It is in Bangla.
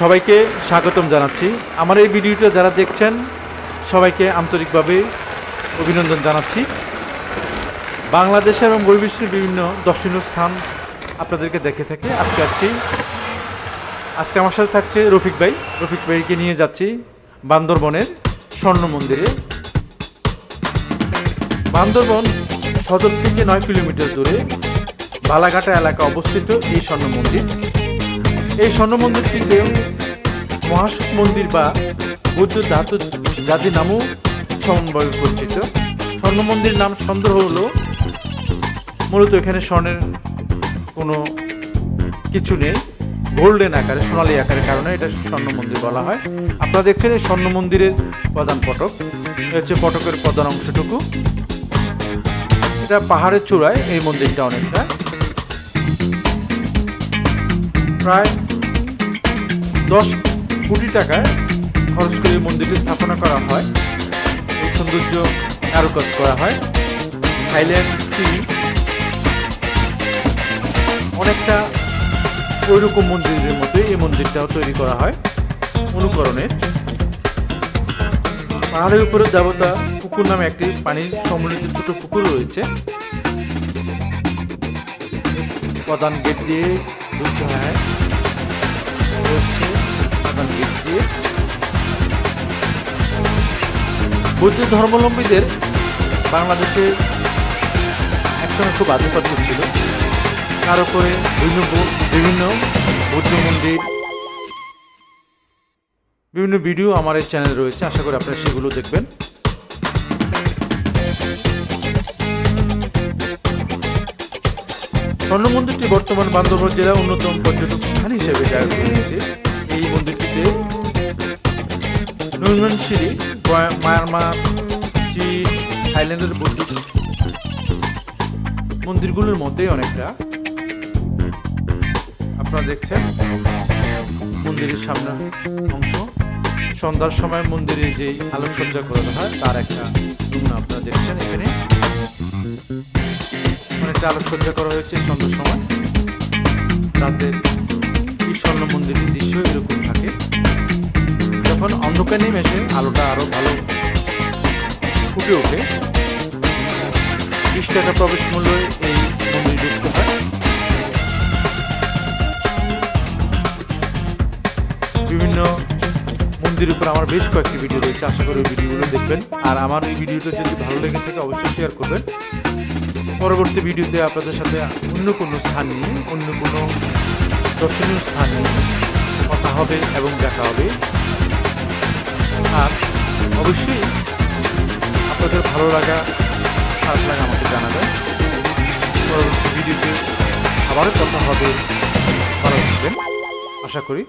সবাইকে স্বাগতম জানাচ্ছি। আমার এই ভিডিওটা যারা দেখছেন, সবাইকে আন্তরিকভাবে অভিনন্দন জানাচ্ছি। বাংলাদেশ এবং বহির্বিশ্বের বিভিন্ন দর্শনীয় স্থান আপনাদেরকে দেখে থাকে। আজকে আসছি। আজকে আমার সাথে থাকছে রফিক ভাই। রফিক ভাইকে নিয়ে যাচ্ছি বান্দরবনের স্বর্ণ মন্দিরে। বান্দরবন সদর থেকে নয় কিলোমিটার দূরে বালাঘাটা এলাকা অবস্থিত এই স্বর্ণ মন্দির। এই স্বর্ণ মন্দিরটিতে মহাসুখ মন্দির বা বৌদ্ধ ধাতু জাতি নামও সমন্বয়ে পরিচিত। স্বর্ণ মন্দির নাম সন্দেহ হলো, মূলত এখানে স্বর্ণের কোনো কিছু নেই। গোল্ডেন আকারে, সোনালি আকারের কারণে এটা স্বর্ণ মন্দির বলা হয়। আপনারা দেখছেন এই স্বর্ণ মন্দিরের প্রধান ফটক হচ্ছে ফটকের প্রধান অংশটুকু। এটা পাহাড়ের চূড়ায়, এই মন্দিরটা অনেকটা। প্রায় দশ কোটি টাকায় খরচ করে মন্দিরটি স্থাপনা করা হয়। এই সৌন্দর্য কারুকাজ করা হয়। থাইল্যান্ড টি অনেকটা ওইরকম মন্দিরের মতোই এই মন্দিরটাও তৈরি করা হয় অনুকরণের। পাহাড়ের উপরে দেবতা পুকুর নামে একটি পানির সমন্বিত ছোট পুকুর রয়েছে। প্রধান গেট দিয়ে ঢুকতে হয় হচ্ছে বৌদ্ধ ধর্মাবলম্বীদের বাংলাদেশে একসময় খুব আধিপত্য ছিল। তার উপরে বিভিন্ন বিভিন্ন বৌদ্ধ মন্দির, বিভিন্ন ভিডিও আমার এই চ্যানেলে রয়েছে। আশা করি আপনারা সেগুলো দেখবেন। স্বর্ণ মন্দিরটি বর্তমান বান্দরবান জেলার অন্যতম পর্যটক স্থান হিসেবে জায়গা এই মন্দিরটিতে নৈমনশিরি মায়ানমার, চীন, থাইল্যান্ডের বৌদ্ধ মন্দিরগুলোর মধ্যেই অনেকটা। আপনারা দেখছেন মন্দিরের সামনে অংশ। সন্ধ্যার সময় মন্দিরে যে আলোকসজ্জা করানো হয়, তার একটা নমুনা আপনারা দেখছেন এখানে। অনেকটা আলোকসজ্জা করা হয়েছে সন্ধ্যার সময়। রাতে এই স্বর্ণ মন্দিরের দৃশ্য এরকম। থাকে যখন অন্ধকার নেমে আসে আলোটা আরও ভালো। ফুটে ওঠে। বিশ টাকা প্রবেশ মূল্য এই বিভিন্ন মন্দিরের উপর আমার বেশ কয়েকটি ভিডিও রয়েছে, আশা করি ভিডিওগুলো দেখবেন। আর আমার এই ভিডিওটা যদি ভালো লেগে থাকে, অবশ্যই শেয়ার করবেন। পরবর্তী ভিডিওতে আপনাদের সাথে অন্য কোনো স্থান নিয়ে, অন্য কোনো দর্শনীয় স্থান নিয়ে কথা হবে এবং দেখা হবে। আর অবশ্যই আপনাদের ভালো লাগা, খারাপ লাগা আমাকে জানাবেন। পরবর্তী ভিডিওতে আবারও কথা হবে, ভালো থাকবেন। আশা করি